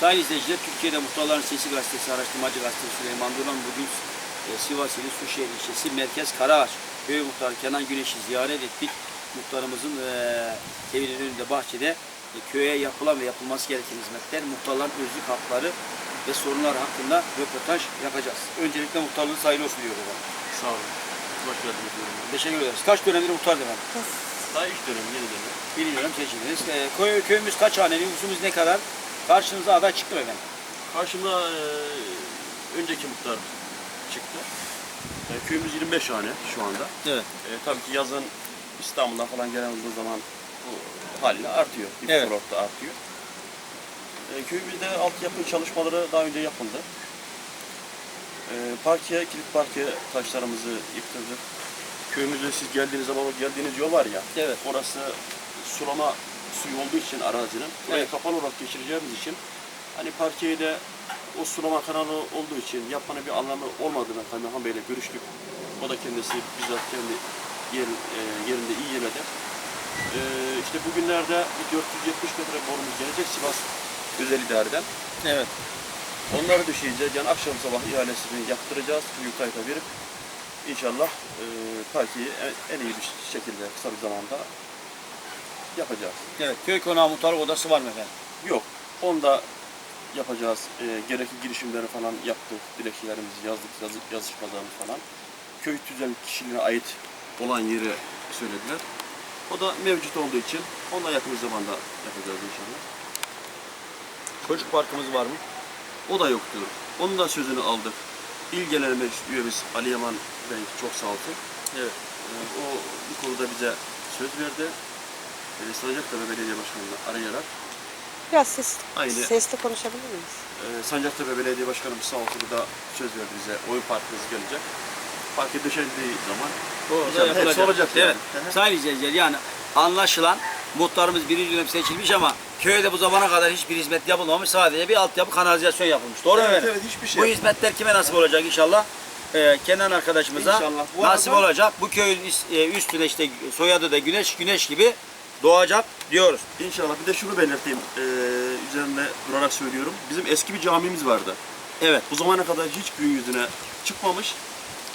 Sayın izleyiciler, Türkiye'de Muhtarların Sesi Gazetesi, Araştırmacı Gazetesi Süleyman Duran bugün e, Sivas ili Suşehir ilçesi Merkez Karaağaç köy muhtarı Kenan Güneş'i ziyaret ettik. Muhtarımızın e, evinin önünde bahçede e, köye yapılan ve yapılması gereken hizmetler, muhtarların özlük hakları ve sorunlar hakkında röportaj yapacağız. Öncelikle muhtarlığınız hayırlı olsun diyorum efendim. Sağ olun. Hoş geldiniz diyorum. Teşekkür ederiz. Kaç dönemdir muhtar efendim? Daha yeni dönem. Bir dönem seçildiniz. E, köy, köyümüz kaç hane, nüfusumuz ne kadar? Karşınıza aday çıktı mı efendim? Karşımda e, önceki muhtar çıktı. E, köyümüz 25 hane şu anda. Evet. E, tabii ki yazın İstanbul'dan falan gelen olduğu zaman bu haliyle artıyor. Bir Evet. da artıyor. E, köyümüzde altyapı çalışmaları daha önce yapıldı. E, parke, kilit parke taşlarımızı yıktırdık. Köyümüzde siz geldiğiniz zaman o geldiğiniz yol var ya, Evet. orası sulama suyu olduğu için arazinin, orayı Evet. kapalı olarak geçireceğimiz için hani parkeyi de o sulama kanalı olduğu için yapmanın bir anlamı olmadığını Kaymakam Bey'le görüştük. O da kendisi bizzat kendi yer, e, yerinde iyi yemedi. E, işte bugünlerde bir 470 metre borumuz gelecek Sivas özel idareden. Evet. Onları düşeceğiz. Yani akşam sabah ihalesini yaptıracağız. Kayıta verip inşallah e, parkeyi en, en iyi bir şekilde kısa bir zamanda yapacağız. Evet. Köy konağı muhtarlık odası var mı efendim? Yok. Onu da yapacağız. E, gerekli girişimleri falan yaptık. Dilekçelerimizi yazdık. Yazı, yazışmalarımız falan. Köy tüzel kişiliğine ait olan yeri söylediler. O da mevcut olduğu için onu da yakın zamanda yapacağız inşallah. Çocuk parkımız var mı? O da yoktu. Onun da sözünü aldık. İl Genel Meclis üyemiz Ali Yaman Bey çok sağ olsun. Evet. Ee, O bu konuda bize söz verdi. Ee, Sancaktepe Belediye Başkanı'nı arayarak Biraz ses, Aynı. sesli konuşabilir miyiz? e, Sancaktepe Belediye Başkanımız sağ olsun da söz verdi bize. Oyun parkımız gelecek. Parke döşendiği zaman Orada İnşallah hepsi yapılacak. olacak yani. Evet. Hı hı. Sayın izleyiciler yani anlaşılan muhtarımız birinci dönem seçilmiş ama köyde bu zamana kadar hiçbir hizmet yapılmamış. Sadece bir altyapı kanalizasyon yapılmış. Doğru mu Evet, efendim? evet, hiçbir şey Bu hizmetler kime nasip olacak inşallah? Ee, Kenan arkadaşımıza İnşallah. Bu nasip arada- olacak. Bu köyün is- e, üstüne işte soyadı da güneş güneş gibi doğacak diyoruz. İnşallah bir de şunu belirteyim. Ee, üzerine durarak söylüyorum. Bizim eski bir camimiz vardı. Evet. Bu zamana kadar hiç gün yüzüne çıkmamış.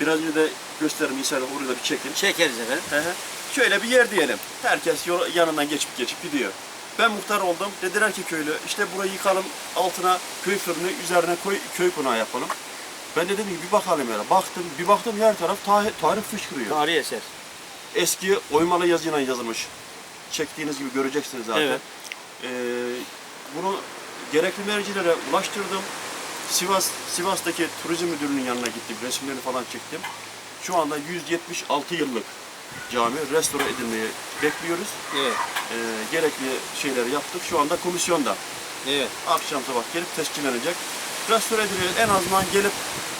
Biraz önce de gösterim inşallah orada bir çekin. Çekeriz efendim. Hı hı. Şöyle bir yer diyelim. Herkes yol, yanından geçip geçip gidiyor. Ben muhtar oldum. Dediler ki köylü işte burayı yıkalım altına köy fırını üzerine koy, köy konağı yapalım. Ben de dedim ki bir bakalım ya. Baktım bir baktım her taraf tarih, tarih fışkırıyor. Tarihi eser. Eski oymalı yazıyla yazılmış. Çektiğiniz gibi göreceksiniz zaten. Evet. Ee, bunu gerekli mercilere ulaştırdım. Sivas Sivas'taki turizm müdürünün yanına gittim. Resimlerini falan çektim. Şu anda 176 yıllık cami restore edilmeyi bekliyoruz. Evet. Ee, gerekli şeyleri yaptık. Şu anda komisyonda. Evet. Akşam sabah gelip tescillenecek. Restore ediliyor. En azından gelip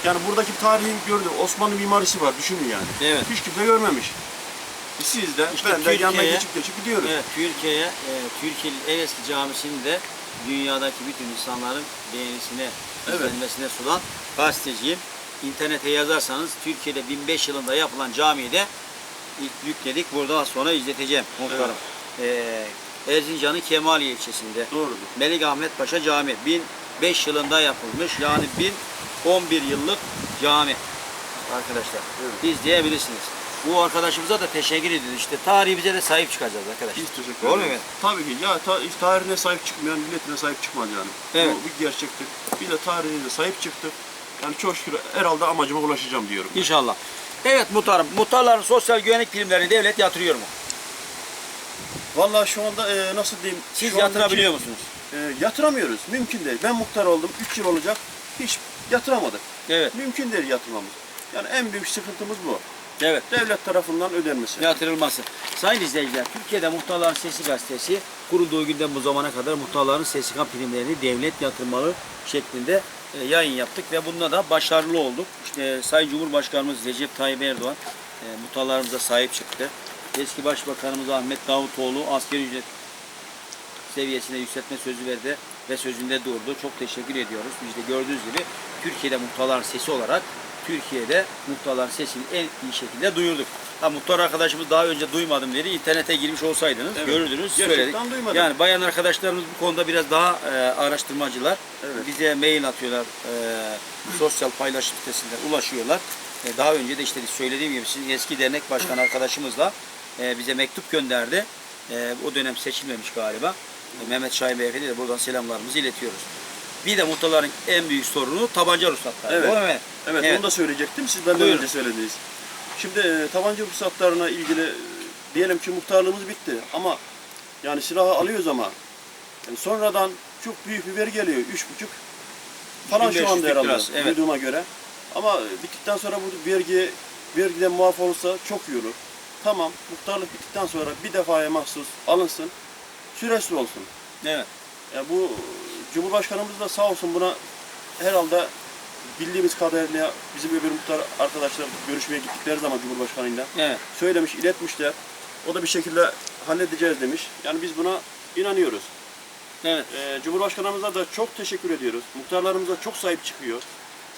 yani buradaki tarihin gördüğü Osmanlı mimarisi var. Düşünün yani. Evet. Hiç kimse görmemiş. Siz de İşte ben de yanına geçip geçip gidiyoruz. Evet, Türkiye'ye, e, Türkiye'nin en eski camisini de dünyadaki bütün insanların beğenisine, Evet. izlenmesine sunan gazeteciyim. İnternete yazarsanız Türkiye'de 1005 yılında yapılan camiyi de ilk yükledik. Burada az sonra izleteceğim muhtarım. E, Erzincan'ın Kemaliye ilçesinde. Doğrudur. Melik Ahmet Paşa Cami 1005 yılında yapılmış. Yani 1011 yıllık cami arkadaşlar. Evet. İzleyebilirsiniz. Bu arkadaşımıza da teşekkür ediyoruz. İşte tarihimize de sahip çıkacağız arkadaşlar. Biz teşekkür Doğru mu ederiz. efendim? Tabii ki. Ya ta, tarihine sahip çıkmayan milletine sahip çıkmaz yani. Evet. Bu bir gerçektir. Biz de tarihine sahip çıktık. Yani çok şükür herhalde amacıma ulaşacağım diyorum. İnşallah. Evet muhtarım. Muhtarların sosyal güvenlik primlerini devlet yatırıyor mu? Vallahi şu anda e, nasıl diyeyim? Siz şu andaki- yatırabiliyor musunuz? E, yatıramıyoruz. Mümkün değil. Ben muhtar oldum. 3 yıl olacak. Hiç yatıramadık. Evet. Mümkün değil yatırmamız. Yani en büyük sıkıntımız bu. Evet. Devlet tarafından ödenmesi. Yatırılması. Sayın izleyiciler, Türkiye'de Muhtarların Sesi gazetesi kurulduğu günden bu zamana kadar muhtarların SSK primlerini devlet yatırmalı şeklinde e, yayın yaptık ve bunda da başarılı olduk. İşte Sayın Cumhurbaşkanımız Recep Tayyip Erdoğan e, muhtarlarımıza sahip çıktı. Eski Başbakanımız Ahmet Davutoğlu asgari ücret seviyesine yükseltme sözü verdi ve sözünde durdu. Çok teşekkür ediyoruz. Biz de gördüğünüz gibi Türkiye'de muhtarların sesi olarak Türkiye'de muhtarların sesini en iyi şekilde duyurduk. Ha muhtar arkadaşımız daha önce duymadım dedi. İnternete girmiş olsaydınız Evet. görürdünüz, Gerçekten söyledik. duymadım. Yani bayan arkadaşlarımız bu konuda biraz daha e, araştırmacılar. Evet. Bize mail atıyorlar. e, sosyal paylaşım sitesinden ulaşıyorlar. E, daha önce de işte söylediğim gibi sizin eski dernek başkanı arkadaşımızla e, bize mektup gönderdi. E, o dönem seçilmemiş galiba. E, Mehmet Şahin Beyefendi de buradan selamlarımızı iletiyoruz. Bir de muhtarların en büyük sorunu tabanca ruhsatları. Evet. Doğru mu? Evet, Evet. onu da söyleyecektim. Siz benden Buyurun. önce söylediniz. Şimdi e, tabanca ruhsatlarına ilgili e, diyelim ki muhtarlığımız bitti ama yani silahı alıyoruz ama yani sonradan çok büyük bir veri geliyor. Üç buçuk falan 3500 şu anda herhalde lirası, evet. duyduğuma göre. Ama e, bittikten sonra bu vergi vergiden muaf olursa çok iyi olur. Tamam muhtarlık bittikten sonra bir defaya mahsus alınsın. Süresiz olsun. Evet. Ya bu Cumhurbaşkanımız da sağ olsun buna herhalde bildiğimiz kadarıyla bizim öbür muhtar arkadaşlar görüşmeye gittikleri zaman Cumhurbaşkanıyla Evet. söylemiş, iletmişler. O da bir şekilde halledeceğiz demiş. Yani biz buna inanıyoruz. Evet. Ee, Cumhurbaşkanımıza da çok teşekkür ediyoruz. Muhtarlarımıza çok sahip çıkıyor.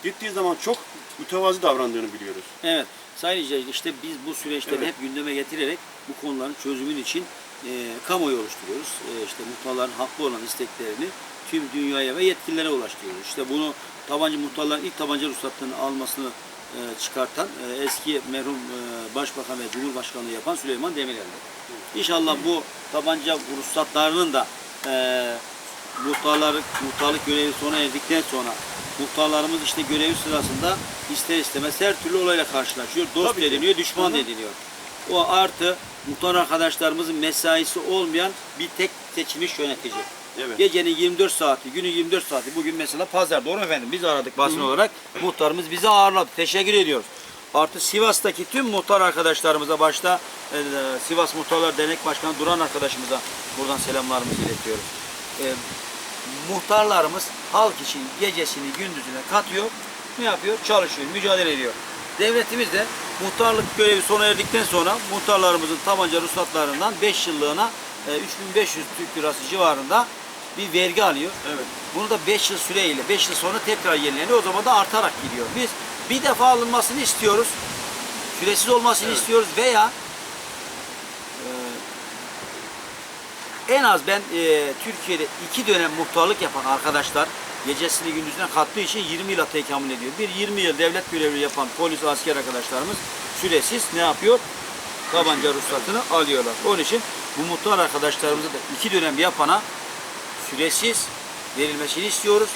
Gittiği zaman çok mütevazi davrandığını biliyoruz. Evet. Sayın işte biz bu süreçleri Evet. hep gündeme getirerek bu konuların çözümün için e, kamuoyu oluşturuyoruz. E, işte muhtarların haklı olan isteklerini tüm dünyaya ve yetkililere ulaştırıyoruz. İşte bunu tabanca muhtarların ilk tabanca ruhsatlarını almasını e, çıkartan e, eski merhum e, Başbakan ve Cumhurbaşkanlığı yapan Süleyman Demirel'di. İnşallah bu tabanca ruhsatlarının da e, muhtarlık, muhtarlık görevi sona erdikten sonra muhtarlarımız işte görevi sırasında ister istemez her türlü olayla karşılaşıyor. Dost Tabii ki. ediniyor, düşman Hı hı. ediniyor. O artı muhtar arkadaşlarımızın mesaisi olmayan bir tek seçilmiş yönetici. Evet. Gecenin 24 saati, günün 24 saati. Bugün mesela pazar doğru mu efendim? Biz aradık basın olarak. Muhtarımız bizi ağırladı. Teşekkür ediyoruz. Artı Sivas'taki tüm muhtar arkadaşlarımıza başta e, Sivas Muhtarlar Dernek Başkanı Duran arkadaşımıza buradan selamlarımızı iletiyoruz. E, muhtarlarımız halk için gecesini gündüzüne katıyor. Ne yapıyor? Çalışıyor, mücadele ediyor. Devletimiz de muhtarlık görevi sona erdikten sonra muhtarlarımızın tabanca ruhsatlarından 5 yıllığına e, 3500 Türk lirası civarında bir vergi alıyor. Evet. Bunu da 5 yıl süreyle 5 yıl sonra tekrar yenileniyor. O zaman da artarak gidiyor. Biz bir defa alınmasını istiyoruz. Süresiz olmasını Evet. istiyoruz veya e, en az ben e, Türkiye'de iki dönem muhtarlık yapan arkadaşlar gecesini gündüzüne kattığı için 20 yıla tekamül ediyor. Bir 20 yıl devlet görevi yapan polis asker arkadaşlarımız süresiz ne yapıyor? Tabanca ruhsatını alıyorlar. Onun için bu muhtar arkadaşlarımıza da iki dönem yapana süresiz verilmesini istiyoruz.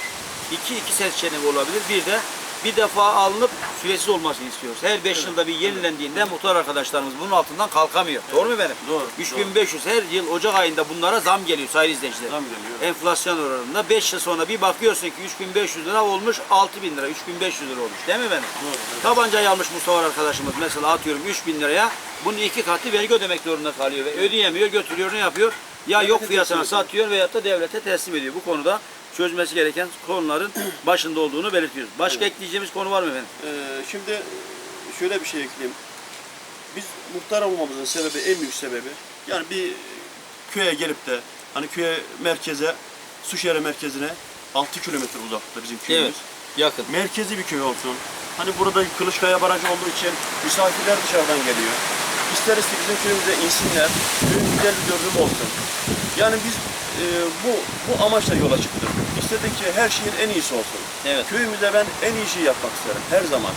İki, iki seçenek olabilir. Bir de bir defa alınıp süresiz olmasını istiyoruz. Her beş yılda bir yenilendiğinde muhtar arkadaşlarımız bunun altından kalkamıyor. Doğru mu efendim? Doğru, 3500 her yıl Ocak ayında bunlara zam geliyor sayın izleyiciler. Zam geliyor. Enflasyon oranında 5 yıl sonra bir bakıyorsun ki 3500 lira olmuş 6000 lira, 3500 lira olmuş değil mi efendim? Doğru, evet. Tabancayı almış Mustafa arkadaşımız mesela atıyorum 3000 liraya bunun iki katı vergi ödemek zorunda kalıyor ve ödeyemiyor götürüyor ne yapıyor? Ya yok fiyatına satıyor veyahut da devlete teslim ediyor. Bu konuda çözmesi gereken konuların başında olduğunu belirtiyoruz. Başka ekleyeceğimiz konu var mı efendim? Ee, şimdi şöyle bir şey ekleyeyim. Biz muhtar olmamızın sebebi, en büyük sebebi yani bir köye gelip de hani köye merkeze, Suşehir merkezine 6 kilometre uzaklıkta bizim köyümüz. Yakın. Merkezi bir köy olsun. Hani burada Kılıçkaya Barajı olduğu için misafirler dışarıdan geliyor. İsteriz ki bizim köyümüze insinler, köyün güzel bir görünüm olsun. Yani biz e, bu bu amaçla yola çıktık. İstedik ki her şeyin en iyisi olsun. Evet. Köyümüze ben en iyi şeyi yapmak isterim her zaman.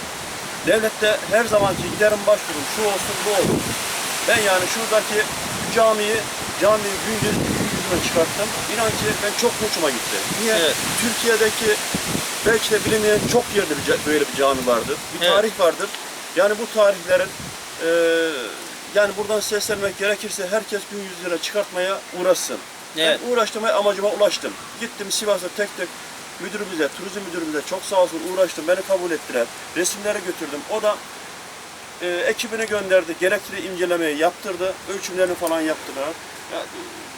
Devlette her zamanki giderim başvururum şu olsun bu olur. Ben yani şuradaki camiyi camiyi gün yüz, gün yüzüne çıkarttım. İnan ki ben çok hoşuma gitti. Niye? Evet. Türkiye'deki belki de bilinmeyen çok yerde bir, böyle bir cami vardır. Bir Evet. tarih vardır. Yani bu tarihlerin eee, yani buradan seslenmek gerekirse herkes gün yüzüne çıkartmaya uğraşsın. Evet. Ben uğraştım ve amacıma ulaştım. Gittim Sivas'a tek tek müdürümüze, turizm müdürümüze çok sağ olsun uğraştım. Beni kabul ettiler. Resimleri götürdüm. O da e, ekibini gönderdi. Gerekli incelemeyi yaptırdı. Ölçümlerini falan yaptılar. Ya,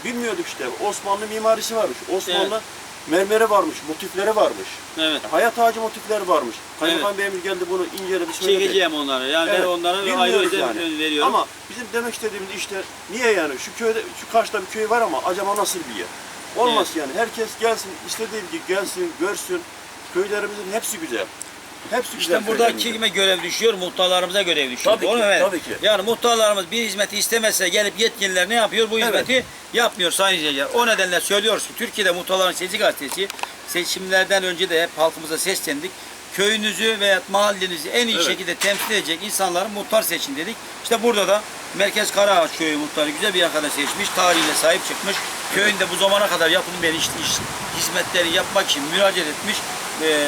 bilmiyorduk işte. Osmanlı mimarisi varmış. Osmanlı mermeri varmış. Motifleri varmış. Evet. Hayat ağacı motifleri varmış. Kaymakam Bey'imiz geldi bunu inceledi. söyledi. Çekeceğim onları. Yani ben Evet, onlara ayrı yani. veriyorum. Ama bizim demek istediğimiz işte niye yani şu köyde şu karşıda bir köy var ama acaba nasıl bir yer? Olmaz yani. Herkes gelsin, istediği gibi gelsin, görsün. Köylerimizin hepsi güzel. Hepsi güzel İşte burada kime görev düşüyor? Muhtarlarımıza görev düşüyor. Tabii Doğru ki, mu efendim? tabii ki. Yani muhtarlarımız bir hizmeti istemezse gelip yetkililer ne yapıyor? Bu Evet. hizmeti yapmıyor sayın izleyiciler. O nedenle söylüyoruz ki Türkiye'de Muhtarların Sesi Gazetesi seçimlerden önce de hep halkımıza seslendik. Köyünüzü veya mahallenizi en iyi Evet. şekilde temsil edecek insanları muhtar seçin dedik. İşte burada da Merkez Karaağaç Köyü muhtarı güzel bir arkadaş seçmiş. Tarihiyle sahip çıkmış. Köyünde bu zamana kadar yapılmayan iş, iş hizmetleri yapmak için müracaat etmiş. Ee,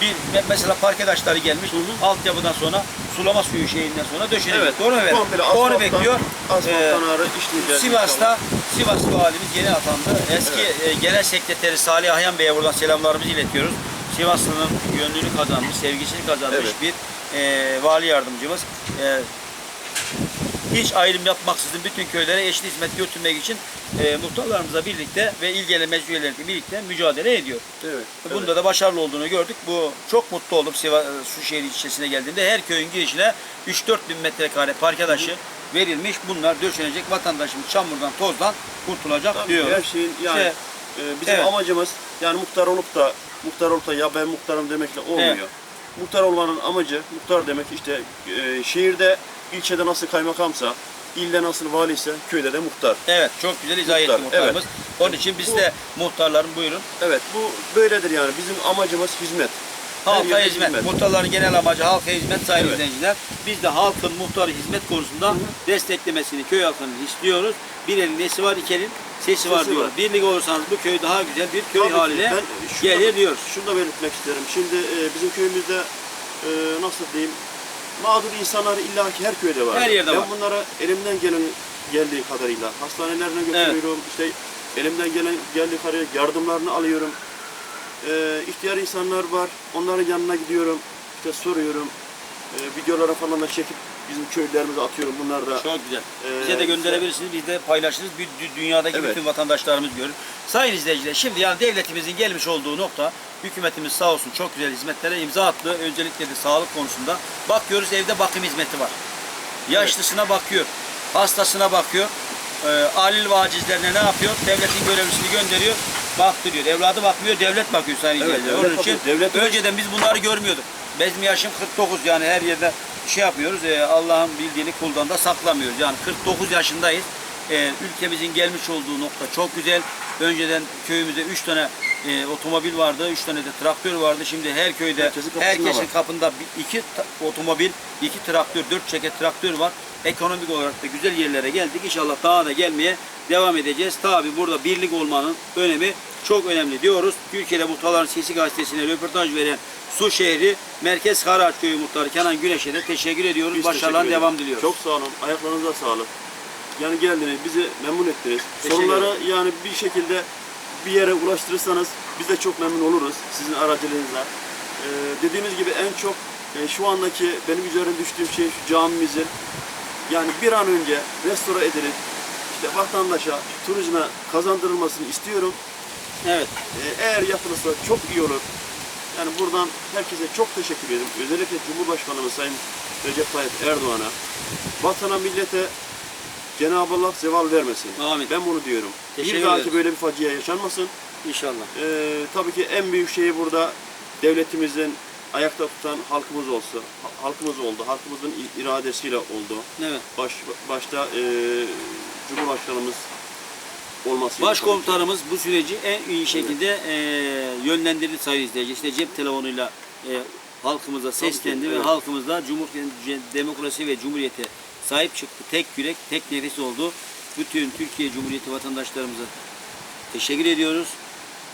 bir me- mesela parkedaşları gelmiş. Altyapıdan sonra sulama suyu şeyinden sonra döşenecek. Evet. Doğru mu efendim? Onu bekliyor. Ee, Asfalttan ağrı işleyeceğiz. Sivas'ta Sivaslı valimiz yeni atandı. Eski e, genel sekreteri Salih Ahyan Bey'e buradan selamlarımızı iletiyoruz. Sivaslı'nın gönlünü kazanmış, sevgisini kazanmış Evet. bir e, vali yardımcımız. E, hiç ayrım yapmaksızın bütün köylere eşit hizmet götürmek için e, muhtarlarımızla birlikte ve ilgili meclis üyeleriyle birlikte mücadele ediyor. Evet. Bunda da başarılı olduğunu gördük. Bu çok mutlu oldum Sivas Suşehir ilçesine geldiğimde. Her köyün girişine 3-4 bin metrekare parke taşı verilmiş. Bunlar döşenecek. Vatandaşımız çamurdan, tozdan kurtulacak Tabii diyor. her şeyin yani İşte, e, bizim evet. amacımız yani muhtar olup da muhtar olup da ya ben muhtarım demekle olmuyor. Evet. Muhtar olmanın amacı muhtar demek işte e, şehirde ilçede nasıl kaymakamsa ilde nasıl valiyse köyde de muhtar. Evet, çok güzel izah etti Muhtar, muhtarımız. Onun için biz de muhtarların buyurun. Evet bu böyledir yani bizim amacımız hizmet. Her Halka yerde hizmet. Muhtarların genel amacı halka hizmet sayın Evet. izleyiciler. Biz de halkın muhtarı hizmet konusunda desteklemesini köy halkının istiyoruz. Bir elin nesi var, iki elin sesi var var. Birlik olursanız bu köy daha güzel bir köy Tabii ki. haline Ben şunu da- gelir diyoruz. Şunu da belirtmek isterim. Şimdi e, bizim köyümüzde e, nasıl diyeyim mağdur insanlar illaki her köyde var. Her yerde ben var. bunlara elimden gelen geldiği kadarıyla hastanelerine götürüyorum. İşte elimden gelen geldiği kadarıyla yardımlarını alıyorum. E, ihtiyar insanlar var. Onların yanına gidiyorum. İşte soruyorum. E, videolara falan da çekip bizim köylerimize atıyorum. Bunlar da Çok güzel. Ee, Bize de gönderebilirsiniz. Biz de paylaşırız. Bir dü- dünyadaki Evet. bütün vatandaşlarımız görür. Sayın izleyiciler şimdi yani devletimizin gelmiş olduğu nokta hükümetimiz sağ olsun çok güzel hizmetlere imza attı. Özellikle de sağlık konusunda. Bakıyoruz evde bakım hizmeti var. Yaşlısına bakıyor. Hastasına bakıyor. Ee, alil vacizlerine ne yapıyor? Devletin görevlisini gönderiyor. Baktırıyor. Evladı bakmıyor, devlet bakıyor sayın Evet, izleyiciler. devlet Onun için bakıyor. Devlet- önceden biz bunları görmüyorduk. Benim yaşım 49 yani her yerde şey yapıyoruz. e, Allah'ın bildiğini kuldan da saklamıyoruz. Yani 49 yaşındayız. E, ülkemizin gelmiş olduğu nokta çok güzel. Önceden köyümüzde 3 tane e, otomobil vardı, 3 tane de traktör vardı. Şimdi her köyde Herkesin var. kapında 2 otomobil, 2 traktör, 4 çeket traktör var. Ekonomik olarak da güzel yerlere geldik. İnşallah daha da gelmeye devam edeceğiz. Tabi burada birlik olmanın önemi çok önemli diyoruz. Türkiye'de Muhtarların Sesi gazetesine röportaj veren Su Şehri Merkez Karaağaç Köyü Muhtarı Kenan Güneş'e de teşekkür ediyoruz. Biz Başarılar teşekkür devam diliyoruz. Çok sağ olun. Ayaklarınıza sağlık. Yani geldiniz, bizi memnun ettiniz. Teşekkür Sorunları yani bir şekilde bir yere ulaştırırsanız biz de çok memnun oluruz sizin aracılığınızla. Ee, dediğimiz gibi en çok e, şu andaki benim üzerine düştüğüm şey şu camimizin yani bir an önce restore edilip işte vatandaşa, turizme kazandırılmasını istiyorum. Evet. Ee, eğer yapılırsa çok iyi olur. Yani buradan herkese çok teşekkür ederim. Özellikle Cumhurbaşkanımız Sayın Recep Tayyip Erdoğan'a, vatana, millete Cenab-ı Allah zeval vermesin. Amin. Ben bunu diyorum. Teşekkür bir dahaki ederiz. böyle bir facia yaşanmasın. İnşallah. Ee, tabii ki en büyük şeyi burada devletimizin ayakta tutan halkımız olsa, ha- halkımız oldu. Halkımızın iradesiyle oldu. Evet. Baş, başta e, Cumhurbaşkanımız olması. Başkomutanımız bu süreci en iyi şekilde e, yönlendirdi sayın izleyici. İşte cep telefonuyla e, halkımıza seslendi ki, ve evet. halkımızda cumhur, demokrasi ve cumhuriyete sahip çıktı. Tek yürek, tek nefes oldu. Bütün Türkiye Cumhuriyeti vatandaşlarımıza teşekkür ediyoruz.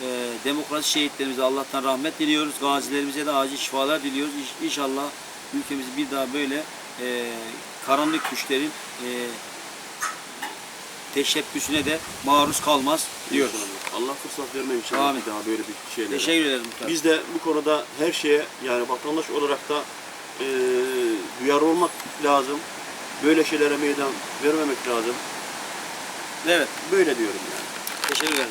E, demokrasi şehitlerimize Allah'tan rahmet diliyoruz. Gazilerimize de acil şifalar diliyoruz. İnşallah ülkemiz bir daha böyle e, karanlık güçlerin e, teşebbüsüne de maruz kalmaz diyoruz. Allah fırsat inşallah Amin. daha böyle bir şeylere. Teşekkür ederim. muhtarım. Biz de bu konuda her şeye yani vatandaş olarak da e, duyarlı olmak lazım. Böyle şeylere meydan vermemek lazım. Evet, Böyle diyorum yani. teşekkür ederim.